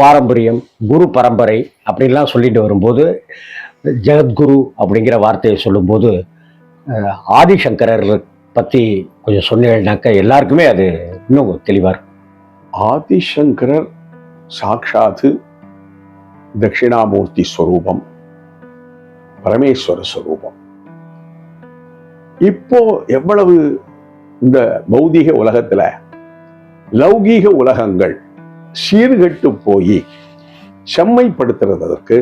பாரம்பரியம் குரு பரம்பரை அப்படின்லாம் சொல்லிட்டு வரும்போது ஜெகத்குரு அப்படிங்கிற வார்த்தையை சொல்லும்போது ஆதிசங்கரர் பற்றி கொஞ்சம் சொன்னீங்கன்னாக்க எல்லாருக்குமே அது இன்னும் தெளிவாக இருக்கும். ஆதிசங்கரர் சாட்சாத்து தட்சிணாமூர்த்தி ஸ்வரூபம் பரமேஸ்வர ஸ்வரூபம் இப்போ எவ்வளவு இந்த பௌதீக உலகத்தில் லௌகீக உலகங்கள் சீர்கெட்டு போய் செம்மைப்படுத்துறதற்கு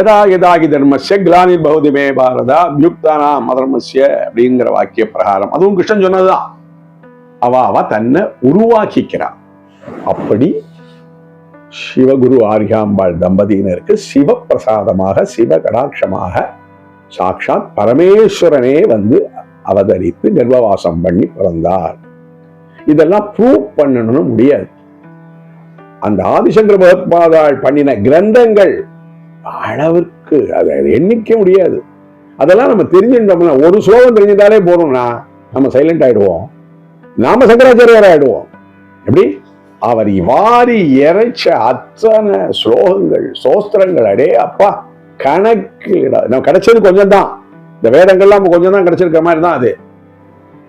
எதா யதாகி தர்மசிய கிலானி பௌதிமே பாரதா யுக்தானாம் மதர்மசிய அப்படிங்கிற வாக்கிய பிரகாரம் அதுவும் கிருஷ்ணன் சொன்னதுதான். அவ அவ தன்னை உருவாக்கிக்கிறான் அப்படி சிவகுரு ஆரியாம்பாள் தம்பதியினருக்கு சிவப்பிரசாதமாக சிவ கடாட்சமாக சாட்சாத் பரமேஸ்வரனே வந்து அவதரித்து கர்ப்பவாசம் பண்ணி பிறந்தார். இதெல்லாம் ப்ரூவ் பண்ணணும்னு முடியாது. அந்த ஆதிசங்கர பகத்மாதாள் பண்ணின கிரந்தங்கள் அளவிற்கு அதை எண்ணிக்க முடியாது. அதெல்லாம் நம்ம தெரிஞ்சுட்டோம்னா ஒரு ஸ்லோகம் தெரிஞ்சிட்டாலே போதும்னா நம்ம சைலண்ட் ஆயிடுவோம். நாம சங்கராச்சாரியார் ஆயிடுவோம். எப்படி? அவர் வாரி இறைச்ச அத்தனை ஸ்லோகங்கள் சோஸ்திரங்கள் அடே அப்பா கணக்கு நம்ம கிடைச்சது கொஞ்சம் தான் இந்த வேதங்கள்லாம் நம்ம கொஞ்சம் தான் கிடைச்சிருக்க மாதிரி தான் அது.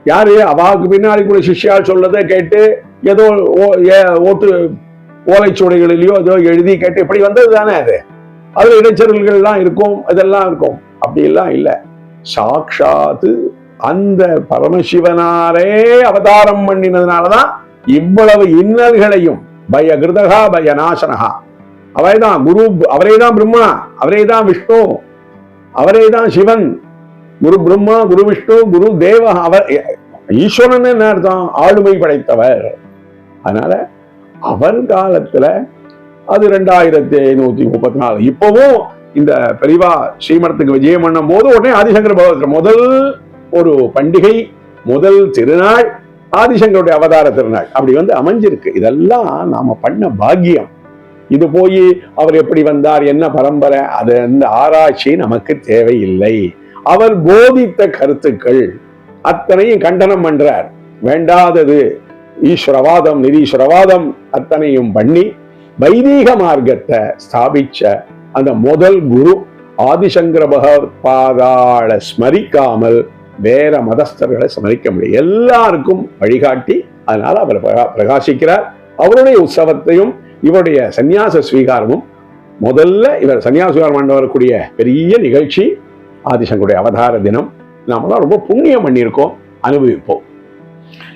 யாரு? அவாவுக்கு பின்னாடி கூட சிஷ்யால் சொல்லதை கேட்டு ஏதோ ஓ- ஏ- ஓட்டு ஓலைச்சுவடிகளிலேயோ ஏதோ எழுதி கேட்டு இப்படி வந்தது தானே அது? அதுல இடைச்சல்கள்லாம் இருக்கும் இதெல்லாம் இருக்கும். அப்படி எல்லாம் இல்லை. சாக்ஷாத்து அந்த பரமசிவனாரே அவதாரம் பண்ணினதுனாலதான் இவ்வளவு இன்னல்களையும் பய கிருதகா பய நாசனகா. அவரேதான் குரு அவரே தான் பிரம்மா அவரே தான் விஷ்ணு அவரே தான் சிவன். குரு பிரம்மா குரு விஷ்ணு குரு தேவ அவர் ஈஸ்வரன் என்ன அர்த்தம்? ஆளுமை படைத்தவர். அதனால அவர் காலத்துல அது ரெண்டாயிரத்தி ஐநூத்தி முப்பத்தி நாலு இப்பவும் இந்த பெரிவா ஸ்ரீமடத்துக்கு விஜயம் பண்ணும் போது உடனே ஆதிசங்கர பகவத் முதல் ஒரு பண்டிகை முதல் திருநாள் ஆதிசங்கருடைய அவதார திருநாள். அப்படி வந்து அமைஞ்சிருக்கு. இதெல்லாம் நாம பண்ண பாக்கியம். இது போய் அவர் எப்படி வந்தார் என்ன பரம்பரை அது அந்த ஆராய்ச்சி நமக்கு தேவையில்லை. அவர் போதித்த கருத்துக்கள் அத்தனையும் கண்டனம் பண்றார். வேண்டாதது. ஈஸ்வரவாதம் நிரீஸ்வரவாதம் அத்தனையும் பண்ணி வைதீக மார்க்கத்தை ஸ்தாபிச்ச அந்த முதல் குரு ஆதிசங்கர பகவத்பாதாளை ஸ்மரிக்காமல் வேற மதஸ்தர்களை ஸ்மரிக்க முடியும் எல்லாருக்கும் வழிகாட்டி. அதனால அவர் பிரகா- பிரகாசிக்கிறார். அவருடைய உற்சவத்தையும் இவருடைய சந்நியாச ஸ்வீகாரமும் முதல்ல இவர் சன்னியாச ஸ்வீகாரம் பண்ண வரக்கூடிய பெரிய நிகழ்ச்சி ஆதிசங்கருடைய அவதார தினம். நாமெல்லாம் ரொம்ப புண்ணியம் பண்ணியிருக்கோம் அனுபவிப்போம்.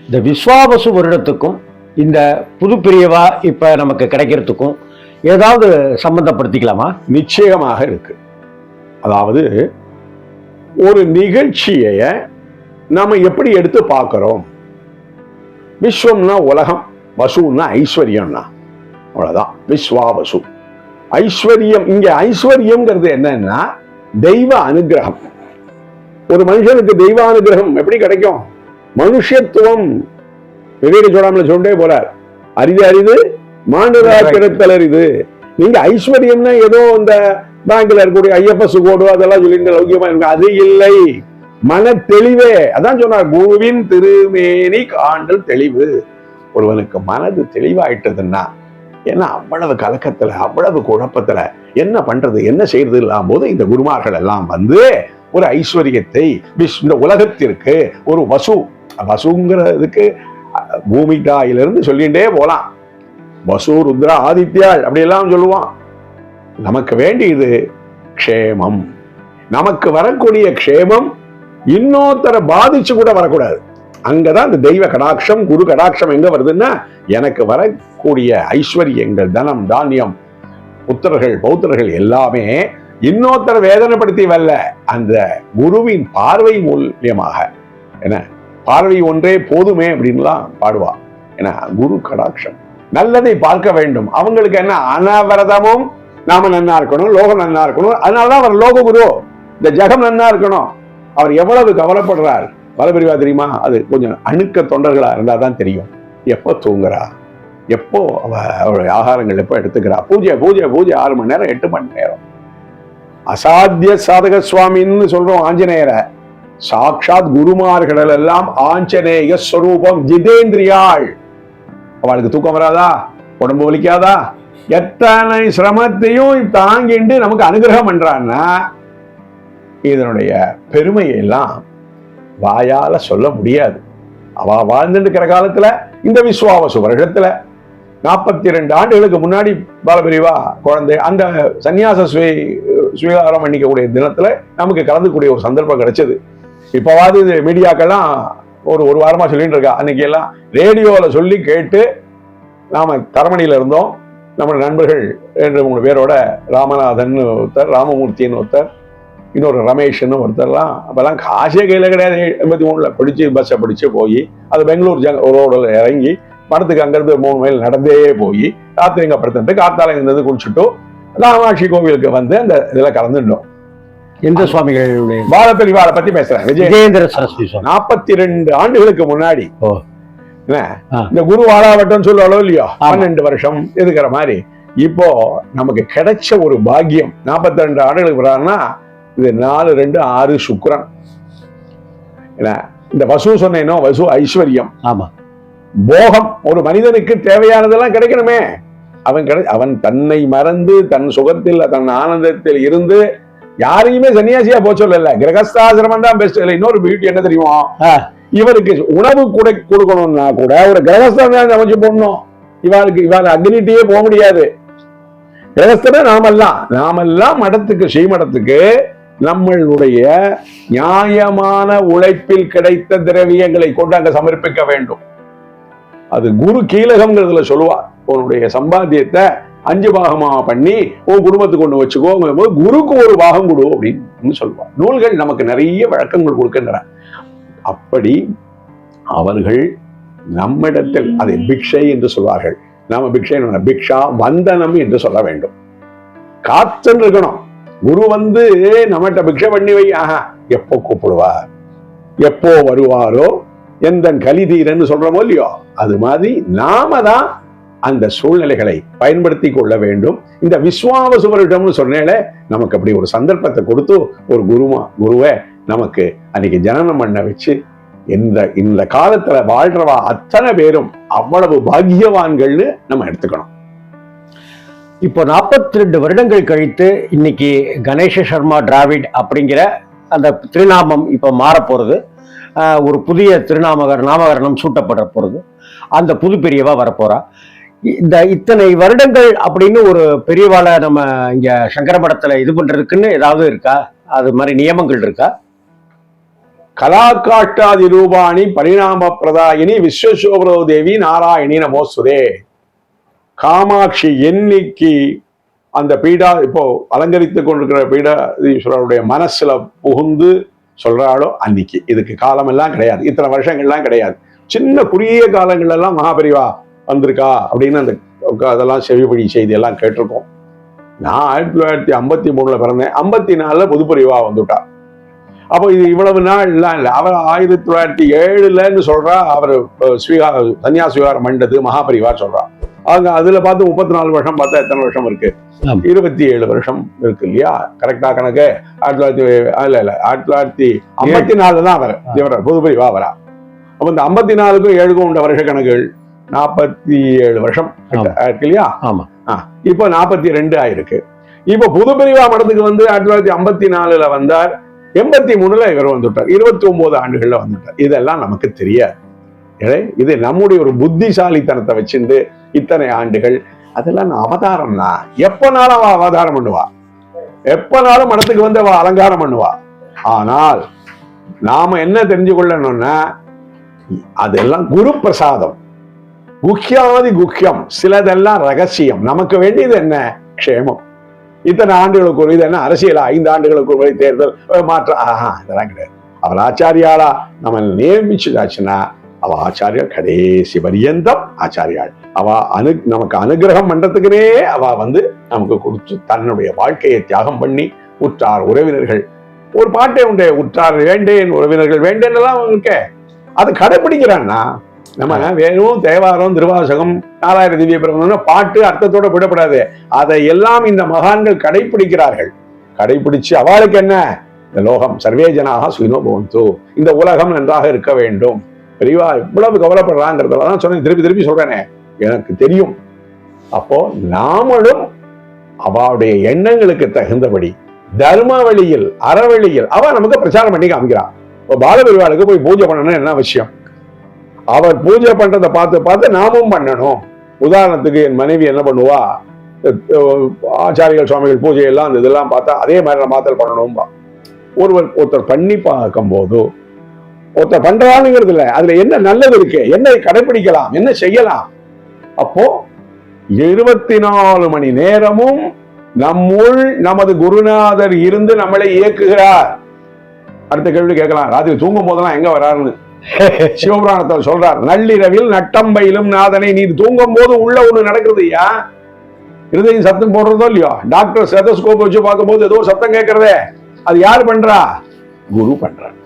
இந்த விஸ்வாவசு வருடத்துக்கும் இந்த புது பிரியவா இப்போ நமக்கு கிடைக்கிறதுக்கும் ஏதாவது சம்மந்தப்படுத்திக்கலாமா நிச்சயமாக இருக்கு. அதாவது ஒரு நிகழ்ச்சியை நாம எப்படி எடுத்து பார்க்கிறோம்? விஸ்வம்னா உலகம் வசுன்னா ஐஸ்வர்யம்னா. அவ்வளவுதான். விஸ்வாவசு. ஐஸ்வர்யம் இங்க ஐஸ்வர்யம்ங்கிறது என்னன்னா தெய்வ அனுகிரகம். ஒரு மனுஷனுக்கு தெய்வ அனுகிரகம் எப்படி கிடைக்கும்? மனுஷத்துவம். விவேக சோடாமல சொல்லிட்டே போறார். அரிது அரிது மாண்டுதா பிறத்தல் நீங்க ஐஸ்வர்யம்னா ஏதோ இந்த பேங்க்ல இருக்கக்கூடிய ஐஎஃப்எஸ் கோடு அதெல்லாம் சொல்லிட்டு லௌகியமா இருக்கு. அது இல்லை. மன தெளிவே. அதான் சொன்னார் குருவின் திருமேனி காண்டல் தெளிவு. ஒருவனுக்கு மனது தெளிவாயிட்டதுன்னா ஏன்னா அவ்வளவு கலக்கத்துல அவ்வளவு குழப்பத்துல என்ன பண்றது என்ன செய்யறது இல்லாம போது இந்த குருமார்கள் எல்லாம் வந்து ஒரு ஐஸ்வர்யத்தை விஸ்- இந்த உலகத்திற்கு ஒரு வசு வசுங்கிறதுக்கு அஹ், பூமி தாயிலிருந்து சொல்லிகிட்டே போகலாம் வசு ருத்ரா ஆதித்யாள் அப்படியெல்லாம் சொல்லுவான். நமக்கு வேண்டியது க்ஷேமம். நமக்கு வரக்கூடிய க்ஷேமம் இன்னொருத்தரை பாதிச்சு கூட வரக்கூடாது. அங்கதான் இந்த தெய்வ கடாட்சம் குரு கடாட்சம் எங்க வருதுன்னா எனக்கு வரக்கூடிய ஐஸ்வர்யங்கள் தனம் தானியம் புத்திரர்கள் பௌத்திரர்கள் எல்லாமே இன்னொருத்தர் வேதனைப்படுத்தி வரல. அந்த குருவின் பார்வை மூலியமாக. என்ன? பார்வை ஒன்றே போதுமே அப்படின்லாம் பாடுவா. ஏன்னா குரு கடாட்சம். நல்லதை பார்க்க வேண்டும். அவங்களுக்கு என்ன? அனவரதமும் நாம நன்னா இருக்கணும் லோகம் நன்னா இருக்கணும். அதனாலதான் அவர் லோக குரு இந்த ஜெகம் நன்னா இருக்கணும். அவர் எவ்வளவு கவலைப்படுறார்? பலபிரிவா தெரியுமா? அது கொஞ்சம் அணுக்க தொண்டர்களா இருந்தா தான் தெரியும். எப்போ தூங்குறா? எப்போ அவ அவருடைய ஆகாரங்கள் எப்போ எடுத்துக்கிறா? பூஜை பூஜை பூஜை ஆறு மணி நேரம் எட்டு மணி நேரம். அசாத்திய சாதக சுவாமின்னு சொல்றோம் ஆஞ்சநேயரை. சாக்ஷாத் குருமார்கள் எல்லாம் ஆஞ்சநேய ஸ்வரூபம் ஜிதேந்திரியாள். அவளுக்கு தூக்கம் வராதா? உடம்பு வலிக்காதா? எத்தனை சிரமத்தையும் தாங்கிண்டு நமக்கு அனுகிரகம் பண்றான்னா இதனுடைய பெருமையை எல்லாம் வாயால சொல்ல முடியாது. அவ வாழ்ந்துட்டு இருக்கிற காலத்துல இந்த விஸ்வாவசு வருஷத்துல நாற்பத்தி ரெண்டு ஆண்டுகளுக்கு முன்னாடி பாலபிரிவா குழந்தை அந்த சன்னியாச சுவீ சுவீகாரம் பண்ணிக்கக்கூடிய தினத்துல நமக்கு கலந்துக்கூடிய ஒரு சந்தர்ப்பம் கிடைச்சது. இப்போவாது இது மீடியாக்கெல்லாம் ஒரு ஒரு வாரமாக சொல்லிட்டு இருக்கா. அன்னைக்கு எல்லாம் ரேடியோவில் சொல்லி கேட்டு நாம் தரமணியில் இருந்தோம். நம்ம நண்பர்கள் என்று மூணு பேரோட ராமநாதன் ஒருத்தர் ராமமூர்த்தின்னு ஒருத்தர் இன்னொரு ரமேஷ்னு ஒருத்தர்லாம். அப்போல்லாம் காசே கையில கிடையாது. எண்பத்தி மூணில் படிச்சு பஸ்ஸை பிடிச்சி போய் அது பெங்களூர் ஜங் ரோடில் இறங்கி படத்துக்கு அங்கேருந்து மூணு மைல் நடந்தே போய் ராத்திரி இங்க படுத்துட்டு காத்தால இருந்தது குளிச்சுட்டு ராமாட்சி கோவிலுக்கு வந்து அந்த இதில் கலந்துட்டோம். எந்த சுவாமிகளுடைய பாலப்பெரிவாளை பத்தி பேசுறேன். விஜய். விஜயேந்திர சரஸ்வதி சுவாமி. நாற்பத்தி ரெண்டு ஆண்டுகளுக்கு முன்னாடி. இந்த குரு வாழாவட்டம் சொல்லுவாளோ இல்லையோ. பன்னெண்டு வருஷம் இருக்கிற மாதிரி. இப்போ நமக்கு கிடைச்ச ஒரு பாக்கியம் நாற்பத்தி ரெண்டு ஆண்டுகளுக்கு பிறகுனா இது நாலு ரெண்டு ஆறு சுக்கிரன். என்ன? இந்த வசு சொன்னேனோ வசு ஐஸ்வர்யம். ஆமா. போகம். ஒரு மனிதனுக்கு தேவையானதெல்லாம் கிடைக்கணுமே. அவன் கிடை அவன் தன்னை மறந்து தன் சுகத்தில் தன் ஆனந்தத்தில் இருந்து யாரையுமே சன்னியாசியா போக சொல்லல. கிரகஸ்தாசிரமம் தான் பெஸ்ட் இல்லை இன்னொரு பியூட்டி என்ன தெரியுமா. இவருக்கு உணவு கூட கொடுக்கணும்னா கூட ஒரு கிரகஸ்தான் தான் அமைச்சு போடணும். இவாளுக்கு இவாள் அக்னிட்டியே போக முடியாது. கிரகஸ்தன நாமெல்லாம். நாமெல்லாம் மடத்துக்கு ஸ்ரீமடத்துக்கு நம்மளுடைய நியாயமான உழைப்பில் கிடைத்த திரவியங்களை கொண்டு அங்க சமர்ப்பிக்க வேண்டும். அது குரு கீழகம்ங்கிறதுல சொல்லுவா. உன்னுடைய சம்பாத்தியத்தை அஞ்சு பாகமா பண்ணி உன் குடும்பத்துக்கு கொண்டு வச்சுக்கோ போது குருக்கு ஒரு பாகம் கொடு அப்படின்னு சொல்லுவா நூல்கள் நமக்கு நிறைய வழக்கங்கள் கொடுக்கின்றன. அப்படி அவர்கள் நம்மிடத்தில் அதை பிக்ஷை என்று சொல்வார்கள். நாம பிக்ஷை? பிக்ஷா வந்தனம் என்று சொல்ல வேண்டும். காத்துன்னு இருக்கணும். குரு வந்து நம்மகிட்ட பிக்ஷை பண்ணி வை. ஆஹா எப்போ கூப்பிடுவார்? எப்போ வருவாரோ? எந்த கலிதீரன்னு சொல்றோமோ இல்லையோ? அது மாதிரி நாம தான் அந்த சூழ்நிலைகளை பயன்படுத்தி கொள்ள வேண்டும். இந்த விஸ்வாவசு சுவரிடம்னு சொன்னேனே நமக்கு அப்படி ஒரு சந்தர்ப்பத்தை கொடுத்து ஒரு குருமா குருவை நமக்கு அன்னைக்கு ஜனனம் பண்ண வச்சு இந்த இந்த காலத்துல வாழ்றவா அத்தனை பேரும் அவ்வளவு பாக்கியவான்கள்னு நம்ம எடுத்துக்கணும். இப்போ நாற்பத்தி ரெண்டு வருடங்கள் கழித்து இன்னைக்கு கணேச சர்மா டிராவிட் அப்படிங்கிற அந்த திருநாமம் இப்போ மாறப்போகிறது ஒரு புதிய திருநாமகர் நாமகரணம் சூட்டப்பட போகிறது அந்த புது பெரியவா வரப்போறா. இந்த இத்தனை வருடங்கள் அப்படின்னு ஒரு பெரியவாளை நம்ம இங்க சங்கர மடத்துல இது பண்றதுக்குன்னு ஏதாவது இருக்கா? அது மாதிரி நியமங்கள் இருக்கா? கலாகாஷ்டாதி ரூபாணி பரிணாம பிரதாயினி விஸ்வசோபரோ தேவி நாராயணி நமோஸ்துதே. காமாட்சி என்னைக்கு அந்த பீடா இப்போ அலங்கரித்துக் கொண்டிருக்கிற பீடாதீஸ்வரருடைய மனசுல புகுந்து சொல்றாளோ அன்னைக்கு. இதுக்கு காலமெல்லாம் கிடையாது. இத்தனை வருஷங்கள்லாம் கிடையாது. சின்ன குறுகிய காலங்கள் எல்லாம் மகாபரிவா வந்திருக்கா அப்படின்னு அந்த அதெல்லாம் செவிப்படி செய்தி எல்லாம் கேட்டிருக்கோம். நான் ஆயிரத்தி தொள்ளாயிரத்தி ஐம்பத்தி மூணுல பிறந்தேன். ஐம்பத்தி நாலுல பொதுப்பரிவா வந்துட்டா. அப்போ இது இவ்வளவு நாள்லாம் இல்லை. அவர் ஆயிரத்தி தொள்ளாயிரத்தி ஏழுலன்னு சொல்றா. அவர் ஸ்வீகார சன்னியாச விகாரம் பண்ணது மகாபரிவார் சொல்றா. அவங்க அதுல பார்த்து முப்பத்தி நாலு வருஷம் பார்த்தா எத்தனை வருஷம் இருக்கு. இருபத்தி ஏழு வருஷம் இருக்கு இல்லையா? கரெக்டா கணக்கு? ஆயிரத்தி தொள்ளாயிரத்தி இல்ல இல்ல. ஆயிரத்தி தொள்ளாயிரத்தி ஐம்பத்தி நாலுல தான் அவர் இவர் பொதுப்பரிவா வரா. அப்ப இந்த ஐம்பத்தி நாலுக்கும் ஏழுக்கும் உண்ட வருஷ கணக்குகள். நாற்பத்தி ஏழு வருஷம். இருக்கு இல்லையா? ஆமா. இப்போ நாற்பத்தி ரெண்டு ஆயிருக்கு. இப்போ புது பிரிவா மடத்துக்கு வந்து ஆயிரத்தி தொள்ளாயிரத்தி ஐம்பத்தி நாலுல வந்தார். எண்பத்தி மூணுல இவர் வந்துட்டார். இருபத்தி ஒன்பது ஆண்டுகள்ல வந்துட்டார். இதெல்லாம் நமக்கு தெரியாது. இது நம்முடைய ஒரு புத்திசாலித்தனத்தை வச்சுண்டு இத்தனை ஆண்டுகள். அதெல்லாம் நான் அவதாரம் தான். எப்பனாலும் அவ அவதாரம் பண்ணுவா. எப்பனாலும் மடத்துக்கு வந்து அவ அலங்காரம் பண்ணுவா. ஆனால் நாம என்ன தெரிஞ்சு கொள்ளணும்னா அதெல்லாம் குரு பிரசாதம். குக்கியாதி குக்கியம் சிலதெல்லாம் ரகசியம். நமக்கு வேண்டியது என்ன? க்ஷேமம். இத்தனை ஆண்டுகளுக்கு ஒரு இது என்ன அரசியலா? ஐந்து ஆண்டுகளுக்கு ஒரு தேர்தல் மாற்றம். ஆஹா இதெல்லாம் கிடையாது. அவர் ஆச்சாரியாளா? நம்ம நியமிச்சுதாச்சுன்னா அவ ஆச்சாரியால் கடைசி பரியந்தம் ஆச்சாரியாள். அவ அனு நமக்கு அனுகிரகம் பண்றதுக்குனே அவ வந்து நமக்கு கொடுத்து தன்னுடைய வாழ்க்கையை தியாகம் பண்ணி உற்றார் உறவினர்கள். ஒரு பாட்டே உண்டு உற்றார் வேண்டேன் உறவினர்கள் வேண்டேன்னு எல்லாம் இருக்க. அதை கடைபிடிக்கிறான்னா நம்ம வெறும் தேவாரம் திருவாசகம் நாலாயிரம் திவ்ய பிரபந்தம் பாட்டு அர்த்தத்தோட விடப்படாது. அதை எல்லாம் இந்த மகான்கள் கடைபிடிக்கிறார்கள் கடைபிடிச்சு அவளுக்கு என்ன? இந்த லோகம் சர்வே ஜனாக சுயினோ பவந்து. இந்த உலகம் நன்றாக இருக்க வேண்டும். பெரியவா இவ்வளவு கவலைப்படுறாங்கிறதுல தான் சொன்னேன். திருப்பி திருப்பி சொல்றேனே. எனக்கு தெரியும். அப்போ நாமளும் அவளுடைய எண்ணங்களுக்கு தகுந்தபடி தர்ம வழியில் அறவழியில் அவ நமக்கு பிரச்சாரம் பண்ணி காமிக்கிறான் இப்போ பாலபெருவாளுக்கு போய் பூஜை பண்ணணும் என்ன விஷயம்? அவர் பூஜை பண்றதை பார்த்து பார்த்து நாமும் பண்ணணும். உதாரணத்துக்கு என் மனைவி என்ன பண்ணுவா? ஆச்சாரிகள் ஆச்சாரியர்கள் சுவாமிகள் பூஜை எல்லாம் அந்த இதெல்லாம் பார்த்தா அதே மாதிரி நான் மாத்தல் பண்ணணும்பா. ஒருவர் ஒருத்தர் பண்ணி பார்க்கும்போது ஒருத்தர் பண்றானுங்கிறது இல்லை. அதுல என்ன நல்லது இருக்கு? என்ன கடைபிடிக்கலாம் என்ன செய்யலாம்? அப்போ இருபத்தி நாலு மணி நேரமும் நம்முள் நமது குருநாதர் இருந்து நம்மளை இயக்குகிறார். அடுத்த கேள்வி கேட்கலாம். ராத்திரி தூங்கும் போதெல்லாம் எங்க வராருன்னு? சிவபுராணத்தில் சொல்றார் நள்ளிரவில் நட்டம்பையிலும் நாதனை நீ தூங்கும் போது உள்ள ஒண்ணு நடக்குது ஐயா. இருதயம் சத்தம் போடுறதோ இல்லையோ? டாக்டர் ஸ்டெதஸ்கோப் வச்சு பார்க்கும்போது ஏதோ சத்தம் கேட்கறதே. அது யார் பண்றா? குரு பண்றார்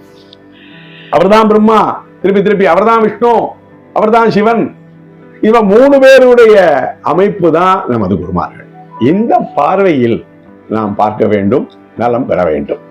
அவர்தான் பிரம்மா. திருப்பி திருப்பி அவர்தான் விஷ்ணு. அவர்தான் சிவன். இவன் மூணு பேருடைய அமைப்பு தான் நமது குருமார்கள். இந்த பார்வையில் நாம் பார்க்க வேண்டும் நலம் பெற வேண்டும்.